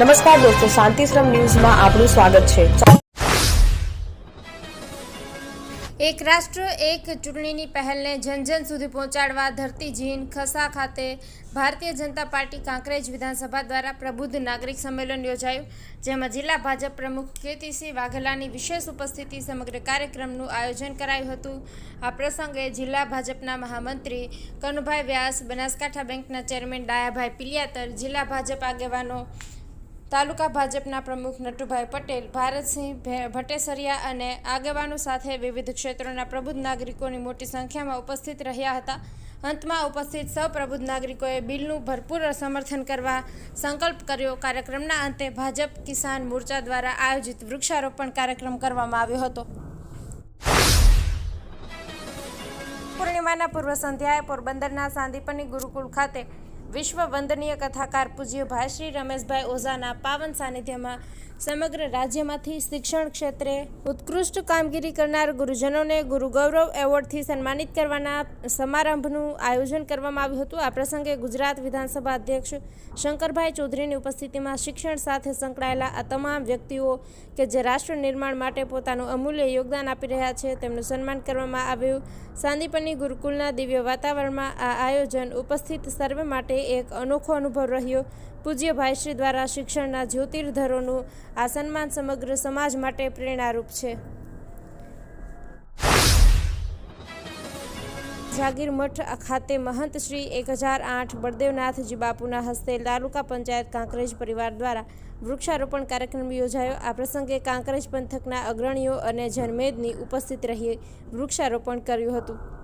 નમસ્કાર દોસ્તો શાંતિશ્રમ ન્યૂઝમાં આપનું સ્વાગત છે. એક રાષ્ટ્ર, એક ચૂંટણીની પહેલને જન જન સુધી પહોંચાડવા ધરતી જીન ખસા ખાતે ભારતીય જનતા પાર્ટી કાંકરેજ વિધાનસભા દ્વારા પ્રબુદ્ધ નાગરિક સંમેલન યોજાયું, જેમાં જિલ્લા ભાજપ પ્રમુખ કેતીસિંહ વાઘેલાની વિશેષ ઉપસ્થિતિ સમગ્ર કાર્યક્રમનું આયોજન કરાયું હતું. આ પ્રસંગે જિલ્લા ભાજપના મહામંત્રી કનુભાઈ વ્યાસ, બનાસકાંઠા બેંકના ચેરમેન ડાયાભાઈ પિલિયાતર, જિલ્લા ભાજપ આગેવાનો તાલુકા ભાજપના પ્રમુખ નટુભાઈ પટેલ, ભારતસિંહ ભટ્ટેસરિયા અને આગેવાનો સાથે વિવિધ ક્ષેત્રોના પ્રબુદ્ધ નાગરિકોની મોટી સંખ્યામાં ઉપસ્થિત રહ્યા હતા. અંતમાં ઉપસ્થિત સૌ પ્રબુદ્ધ નાગરિકોએ બિલનું ભરપૂર સમર્થન કરવા સંકલ્પ કર્યો. કાર્યક્રમના અંતે ભાજપ કિસાન મોરચા દ્વારા આયોજિત વૃક્ષારોપણ કાર્યક્રમ કરવામાં આવ્યો હતો. પૂર્ણિમાના પૂર્વ સંધ્યાએ પોરબંદરના સાંદીપની ગુરુકુળ ખાતે વિશ્વ વંદનીય કથાકાર પૂજ્ય ભાઈ રમેશભાઈ ઓઝાના પાવન સાનિધ્યમાં સમગ્ર રાજ્યમાંથી શિક્ષણ ક્ષેત્રે ઉત્કૃષ્ટ કામગીરી કરનાર ગુરુજનોને ગુરુ ગૌરવ એવોર્ડથી સન્માનિત કરવાના સમારંભનું આયોજન કરવામાં આવ્યું હતું. આ પ્રસંગે ગુજરાત વિધાનસભા અધ્યક્ષ શંકરભાઈ ચૌધરીની ઉપસ્થિતિમાં શિક્ષણ સાથે સંકળાયેલા આ તમામ વ્યક્તિઓ કે જે રાષ્ટ્ર નિર્માણ માટે પોતાનું અમૂલ્ય યોગદાન આપી રહ્યા છે, તેમનું સન્માન કરવામાં આવ્યું. સાંદીપની ગુરુકુલના દિવ્ય વાતાવરણમાં આ આયોજન ઉપસ્થિત સર્વે માટે એક અનોખો અનુભવ રહ્યો. પૂજ્ય ભાઈશ્રી દ્વારા શિક્ષણના જ્યોતિર્ધરોનું આ સન્માન સમગ્ર સમાજ માટે પ્રેરણારૂપ છે. જાગીર મઠ ખાતે મહંત શ્રી એક હજાર આઠ બળદેવનાથજી બાપુના હસ્તે તાલુકા પંચાયત કાંકરેજ પરિવાર દ્વારા વૃક્ષારોપણ કાર્યક્રમ યોજાયો. આ પ્રસંગે કાંકરેજ પંથકના અગ્રણીઓ અને જનમેદની ઉપસ્થિત રહી વૃક્ષારોપણ કર્યું હતું.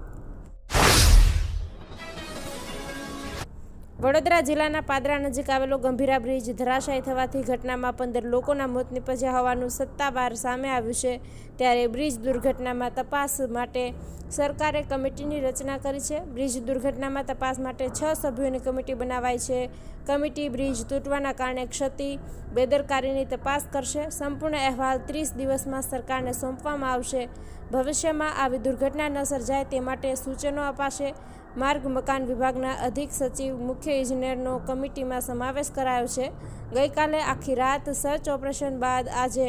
વડોદરા જિલ્લાના પાદરા નજીક આવેલો ગંભીરા બ્રિજ ધરાશાયી થવાથી ઘટનામાં પંદર લોકોના મોત નીપજ્યા હોવાનું સત્તાવાર સામે આવ્યું છે. ત્યારે બ્રિજ દુર્ઘટનામાં તપાસ માટે સરકારે કમિટીની રચના કરી છે. બ્રિજ દુર્ઘટનામાં તપાસ માટે છ સભ્યોની કમિટી બનાવાઈ છે. કમિટી બ્રિજ તૂટવાના કારણે ક્ષતિ બેદરકારીની તપાસ કરશે. સંપૂર્ણ અહેવાલ ત્રીસ દિવસમાં સરકારને સોંપવામાં આવશે. ભવિષ્યમાં આવી દુર્ઘટના ન સર્જાય તે માટે સૂચનો અપાશે. માર્ગ મકાન વિભાગના અધિક સચિવ મુખ્ય ઇજનેરનો કમિટીમાં સમાવેશ કરાયો છે. ગઈકાલે આખી રાત સર્ચ ઓપરેશન બાદ આજે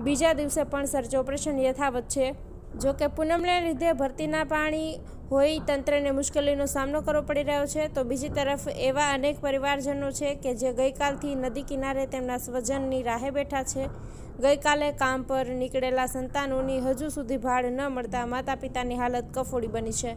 બીજા દિવસે પણ સર્ચ ઓપરેશન યથાવત છે. જો કે પૂનમને લીધે ભરતીના પાણી હોય તંત્રને મુશ્કેલીનો સામનો કરવો પડી રહ્યો છે. તો બીજી તરફ એવા અનેક પરિવારજનો છે કે જે ગઈકાલથી નદી કિનારે તેમના સ્વજનની રાહે બેઠા છે. ગઈકાલે કામ પર નીકળેલા સંતાનોની હજુ સુધી ભાડ ન મળતા માતા પિતાની હાલત કફોડી બની છે.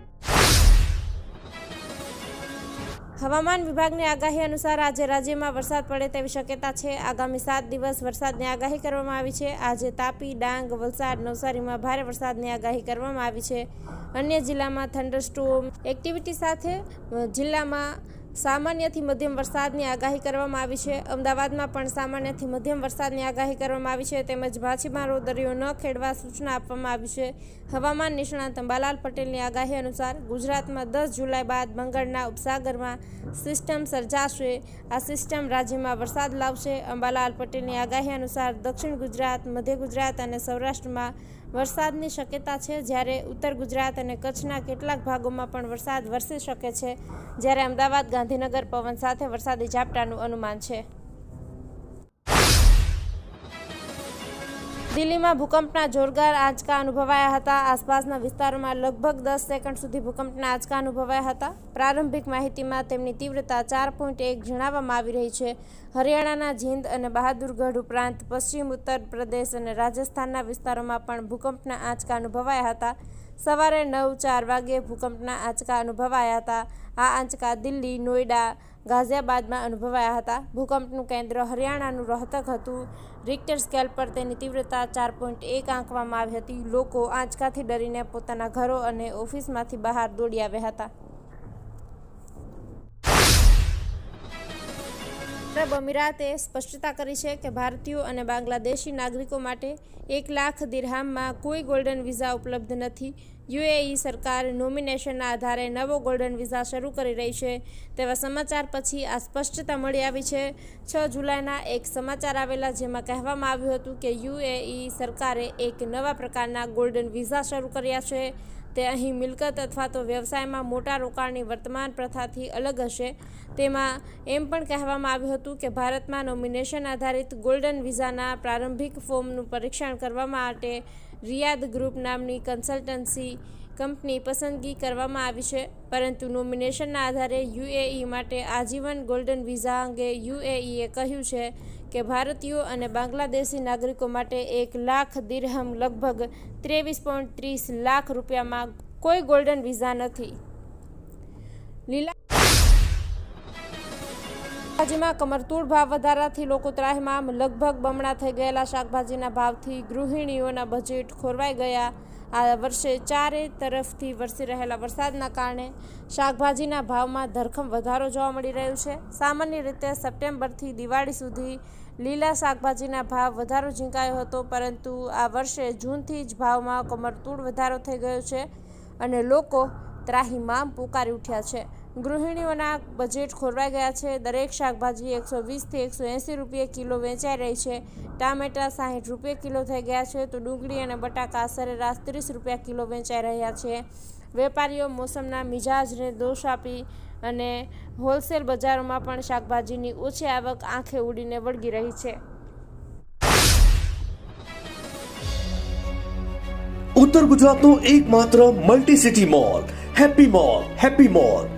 હવામાન વિભાગની આગાહી અનુસાર આજે રાજ્યમાં વરસાદ પડે તેવી શક્યતા છે. આગામી સાત દિવસ વરસાદની આગાહી કરવામાં આવી છે. આજે તાપી, ડાંગ, વલસાડ, નવસારીમાં ભારે વરસાદની આગાહી કરવામાં આવી છે. અન્ય જિલ્લામાં થંડરસ્ટોમ એક્ટિવિટી સાથે જિલ્લામાં સામાન્યથી મધ્યમ વરસાદની આગાહી કરવામાં આવી છે. અમદાવાદમાં પણ સામાન્યથી મધ્યમ વરસાદની આગાહી કરવામાં આવી છે. તેમજ માછીમારો દરિયો ન ખેડવા સૂચના આપવામાં આવી છે. હવામાન નિષ્ણાંત અંબાલાલ પટેલની આગાહી અનુસાર ગુજરાતમાં દસ જુલાઈ બાદ બંગાળના ઉપસાગરમાં સિસ્ટમ સર્જાશે. આ સિસ્ટમ રાજ્યમાં વરસાદ લાવશે. અંબાલાલ પટેલની આગાહી અનુસાર દક્ષિણ ગુજરાત, મધ્ય ગુજરાત અને સૌરાષ્ટ્રમાં વરસાદની શક્યતા છે. જ્યારે ઉત્તર ગુજરાત અને કચ્છના કેટલાક ભાગોમાં પણ વરસાદ વરસી શકે છે. જ્યારે અમદાવાદ, ગાંધીનગર પવન સાથે વરસાદી ઝાપટાનું અનુમાન છે. દિલ્હીમાં ભૂકંપના જોરદાર આંચકા અનુભવાયા હતા. આસપાસના વિસ્તારોમાં લગભગ દસ સેકન્ડ સુધી ભૂકંપના આંચકા અનુભવાયા હતા. પ્રારંભિક માહિતીમાં તેમની તીવ્રતા ચાર પોઈન્ટ એક જણાવવામાં આવી રહી છે. હરિયાણાના જીંદ અને બહાદુરગઢ ઉપરાંત પશ્ચિમ ઉત્તર પ્રદેશ અને રાજસ્થાનના વિસ્તારોમાં પણ ભૂકંપના આંચકા અનુભવાયા હતા. સવારે નવ ચાર વાગે ભૂકંપના આંચકા અનુભવાયા હતા. આ આંચકા દિલ્હી, નોઈડા, ગાઝિયાબાદમાં અનુભવાયા હતા. ભૂકંપનું કેન્દ્ર હરિયાણાનું રોહતક હતું. રિક્ટર સ્કેલ પર તેની તીવ્રતા ચાર પોઈન્ટ એક આંકવામાં આવી હતી. લોકો આંચકાથી ડરીને પોતાના ઘરો અને ઓફિસમાંથી બહાર દોડી આવ્યા હતા. આરબ અમીરાતે સ્પષ્ટતા કરી છે કે ભારતીયો અને બાંગ્લાદેશી નાગરિકો માટે એક લાખ દિરહામમાં કોઈ ગોલ્ડન વિઝા ઉપલબ્ધ નથી. યુએઈ સરકાર નોમિનેશનના આધારે નવો ગોલ્ડન વિઝા શરૂ કરી રહી છે. તેવા સમાચાર પછી આ સ્પષ્ટતા મળી આવી છે. છ જુલાઈના એક સમાચાર આવેલા જેમાં કહેવામાં આવ્યું હતું કે યુએઈ સરકારે એક નવા પ્રકારના ગોલ્ડન વિઝા શરૂ કર્યા છે. તે અહીં મિલકત અથવા તો વ્યવસાયમાં મોટા રોકાણની વર્તમાન પ્રથાથી અલગ હશે. તેમાં એમ પણ કહેવામાં આવ્યું હતું કે ભારતમાં નોમિનેશન આધારિત ગોલ્ડન વિઝાના પ્રારંભિક ફોર્મનું પરીક્ષણ કરવા માટે રિયાદ ગ્રુપ નામની કન્સલ્ટન્સી કંપની પસંદગી કરવામાં આવી છે. પરંતુ નોમિનેશનના આધારે યુએઈ માટે આજીવન ગોલ્ડન વિઝા અંગે યુએઈએ કહ્યું છે કે ભારતીયો અને બાંગ્લાદેશી નાગરિકો માટે એક લાખ દિરહમ લગભગ ત્રેવીસ પોઈન્ટ ત્રીસ લાખ રૂપિયામાં કોઈ ગોલ્ડન વિઝા નથી. લીલા શાકભાજીમાં કમરતૂળ ભાવ વધારાથી લોકો ત્રાહિમામ લગભગ બમણા થઈ ગયેલા શાકભાજીના ભાવથી ગૃહિણીઓના બજેટ ખોરવાઈ ગયા. આ વર્ષે ચારે તરફથી વરસી રહેલા વરસાદના કારણે શાકભાજીના ભાવમાં ધરખમ વધારો જોવા મળી રહ્યો છે. સામાન્ય રીતે સપ્ટેમ્બરથી દિવાળી સુધી લીલા શાકભાજીના ભાવ વધારો ઝીંકાયો હતો, પરંતુ આ વર્ષે જૂનથી જ ભાવમાં કમરતૂળ વધારો થઈ ગયો છે અને લોકો ત્રાહીમામ પુકારી ઉઠ્યા છે. ગૃહિણીઓના બજેટ ખોરવાઈ ગયા છે. દરેક શાકભાજી એકસો વીસથી એકસો એંસી રૂપિયા કિલો વેચાઈ રહી છે. ટામેટા સાહીઠ રૂપિયા કિલો થઈ ગયા છે. તો ડુંગળી અને બટાકા સરેરાશ ત્રીસ રૂપિયા કિલો વેચાઈ રહ્યા છે. વેપારીઓ મોસમના મિજાજને દોષ આપી અને હોલસેલ બજારોમાં પણ શાકભાજીની ઓછી આવક આંખે ઉડીને વળગી રહી છે. ઉત્તર ગુજરાતનો એકમાત્ર multi city mall happy mall happy mall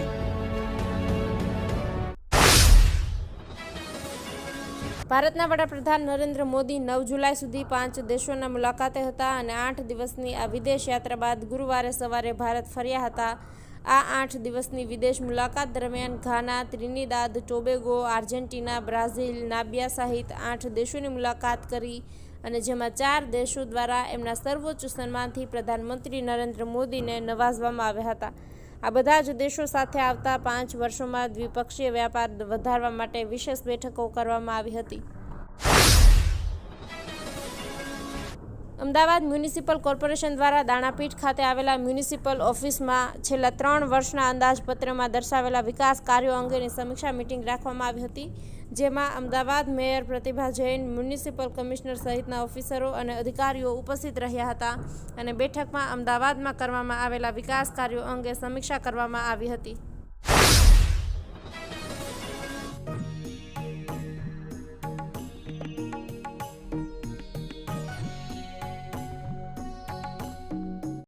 ભારતના વડાપ્રધાન નરેન્દ્ર મોદી નવ જુલાઈ સુધી પાંચ દેશોના મુલાકાતે હતા અને આઠ દિવસની આ વિદેશ યાત્રા બાદ ગુરુવારે સવારે ભારત ફર્યા હતા. આ આઠ દિવસની વિદેશ મુલાકાત દરમિયાન Ghana, Trinidad, Tobago, Argentina, Brazil, Namibia સહિત આઠ દેશોની મુલાકાત કરી અને જેમાં ચાર દેશો દ્વારા એમના સર્વોચ્ચ સન્માનથી પ્રધાનમંત્રી નરેન્દ્ર મોદીને નવાજવામાં આવ્યા હતા. આ બધા જ દેશો સાથે આવતા પાંચ વર્ષોમાં દ્વિપક્ષીય વ્યાપાર વધારવા માટે વિશેષ બેઠકો કરવામાં આવી હતી. અમદાવાદ મ્યુનિસિપલ કોર્પોરેશન દ્વારા દાણાપીઠ ખાતે આવેલા મ્યુનિસિપલ ઓફિસમાં છેલ્લા ત્રણ વર્ષના અંદાજપત્રમાં દર્શાવેલા વિકાસ કાર્યો અંગેની સમીક્ષા મિટિંગ રાખવામાં આવી હતી. જેમાં Ahmedabad mayor Pratibha Jain, municipal commissioner સહિતના ઓફિસરો અને અધિકારીઓ ઉપસ્થિત રહ્યા હતા અને બેઠકમાં અમદાવાદમાં કરવામાં આવેલા વિકાસ કાર્યો અંગે સમીક્ષા કરવામાં આવી હતી.